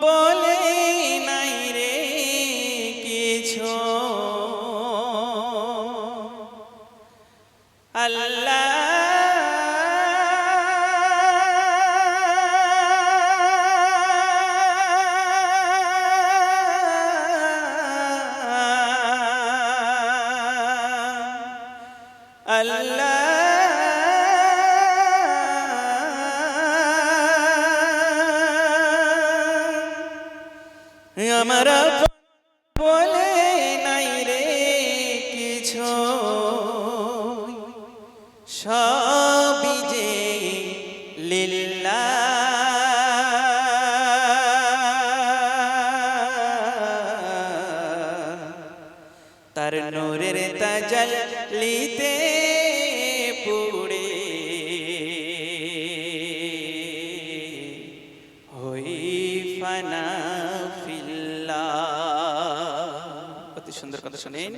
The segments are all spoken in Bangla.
বলে নাই রে কিছু। আল্লাহ। আল্লাহ। আমার বলে নাই রে কিছু। সবই যে লিল্লা তার নূরের তাজল লিতে পুড়ে। হই ফানা সুন্দর কথা শুনেন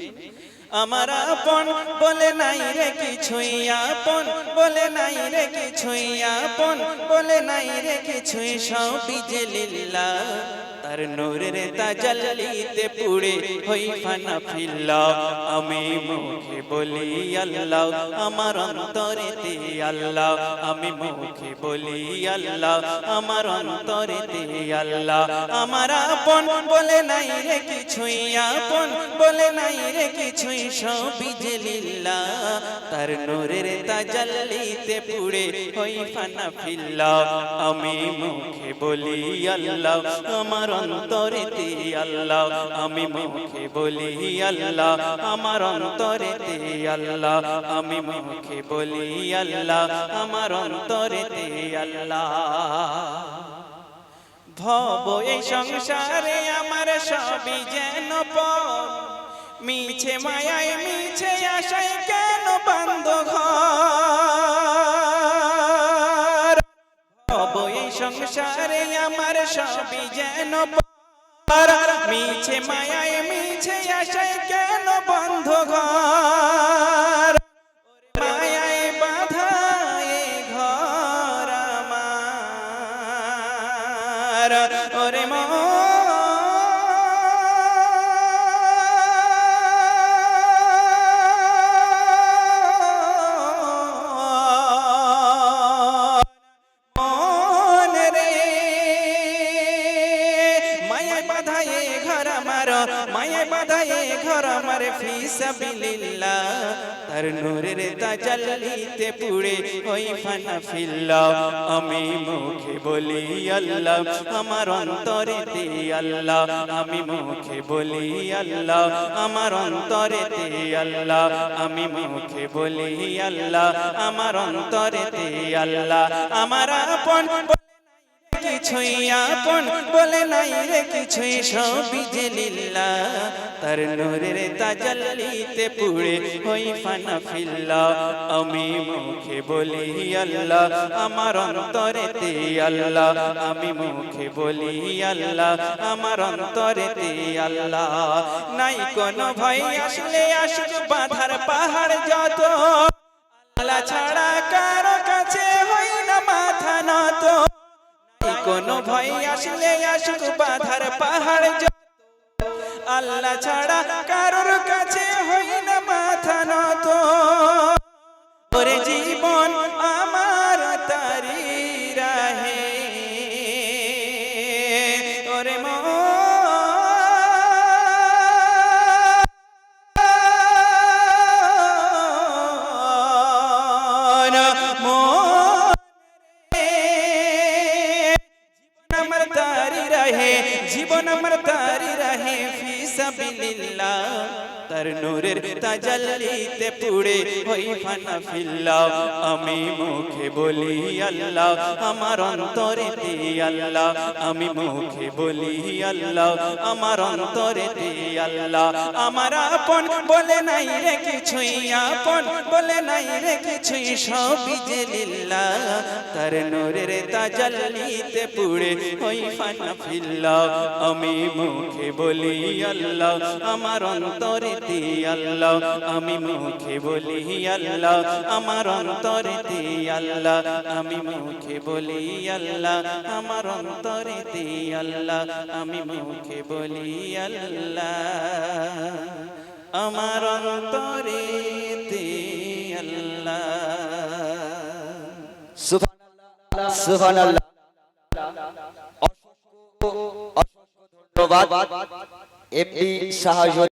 আমার আপন বলে নাই রে কিছুই আপন বলে নাই রে কিছুই আপন বলে নাই রে কিছুই সব বিজে লিল্লা তার নূরের তাজাল্লিতে পুড়ে হই ফানা ফিল্লা আমি মুখে বলি আল্লাহ, আমার অন্তরেতে আল্লাহ। আমি মুখে বলি আল্লাহ, আমার অন্তরেতে আল্লাহ। আমার আপন বলে নাই রে কিছুই আপন, বলে নাই রে কিছুই সবই যে লিল্লা তার নূরের তাজাল্লিতে পুড়ে হই ফানা ফিল্লা আমি মুখে বলি আল্লাহ, আমার অন্তরেতে আল্লাহ, আমি মুখে বলি আল্লাহ, আমার অন্তরেতে আল্লাহ, আমি মুখে বলি আল্লাহ, আমার অন্তরেতে আল্লাহ। ভব এই সংসারে আমার সবই যেন পর মিছে মায়ায়, মিছে আশায় কেন বান্ধ ঘর? সংসারে আমার সবই যেন মিছে মায়ায়, মিছে আশায় কেন বন্ধ ঘর মায়ায় বাধায় ঘর আমার। ওরে মন ঘর আমার ফিসাবিলিল্লাহ তার নূরের তাজাল্লিতে পুড়ে ওই ফানা ফিল্লা আমি মুখে বলি, আল্লাহ, আমার অন্তরেতে আল্লাহ। আমি মুখে বলি, আল্লাহ, আমার অন্তরেতে আল্লাহ। আমি মুখে বলি, আল্লাহ, আমার অন্তরেতে আল্লাহ। আমার আপন কিছুই আপন বলে নাই রে, কিছুই সবই যে লিল্লা তার নূরের তাজাল্লিতে পুড়ে হই ফানা ফিল্লা। আমি মুখে বলি আল্লাহ, আমার অন্তরেতে আল্লাহ। আমি মুখে বলি আল্লাহ, আমার অন্তরেতে আল্লাহ। নাই কোনো ভয় আসলে আসুক বাধার পাহাড় যত। আল্লাহ ছাড়া কোনো ভয় আসলে আসুক বাধার পাহাড়। আল্লাহ ছাড়া কারোর কাছে হই না মাথা নত ওরে জীবন আমার তারি রাহে ওরে মন জীবন আমার তারি রহে ফি সাবিলিল্লাহ। তার নূরের তাজাল্লিতে পুড়ে হই ফানা ফিল্লা। আমি মুখে বলি, আল্লাহ, আমার অন্তরেতে আল্লাহ। আমি মুখে বলি, আল্লাহ, আমার অন্তরেতে আল্লাহ। আমার আপন বলে নাই রে কিছুই, আপন বলে নাই রে কিছুই, সবই যে লিল্লা। তার নূরের তাজাল্লিতে পুড়ে হই ফানা ফিল্লা। আমি মুখে বলি, আল্লাহ, আমার অন্তরেতে আল্লাহ, আমি মুখে বলি আল্লাহ, আমার অন্তরেতে আল্লাহ, আমি মুখে বলি আল্লাহ, আমার অন্তরেতে আল্লাহ, আমি মুখে বলি আল্লাহ, আমার অন্তরেতে আল্লাহ। ধন্যবাদ। এমডি শাহজাদ